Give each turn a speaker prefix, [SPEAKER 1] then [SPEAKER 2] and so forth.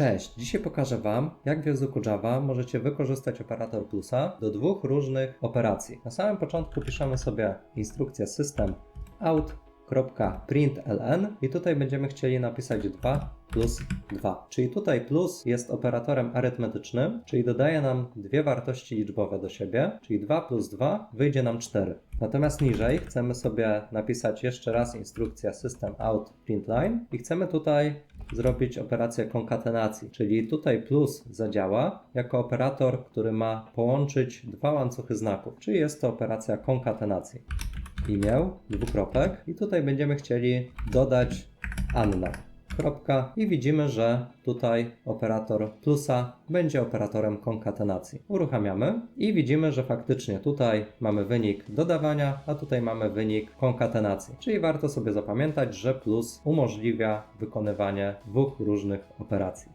[SPEAKER 1] Cześć, dzisiaj pokażę Wam, jak w języku Java możecie wykorzystać operator plusa do dwóch różnych operacji. Na samym początku piszemy sobie instrukcję system i tutaj będziemy chcieli napisać 2 plus 2. Czyli tutaj plus jest operatorem arytmetycznym, czyli dodaje nam dwie wartości liczbowe do siebie, czyli 2 plus 2 wyjdzie nam 4. Natomiast niżej chcemy sobie napisać jeszcze raz instrukcję system i chcemy tutaj zrobić operację konkatenacji, czyli tutaj plus zadziała jako operator, który ma połączyć dwa łańcuchy znaków, czyli jest to operacja konkatenacji. Imię, dwukropek i tutaj będziemy chcieli dodać Anna. Kropka i widzimy, że tutaj operator plusa będzie operatorem konkatenacji. Uruchamiamy i widzimy, że faktycznie tutaj mamy wynik dodawania, a tutaj mamy wynik konkatenacji. Czyli warto sobie zapamiętać, że plus umożliwia wykonywanie dwóch różnych operacji.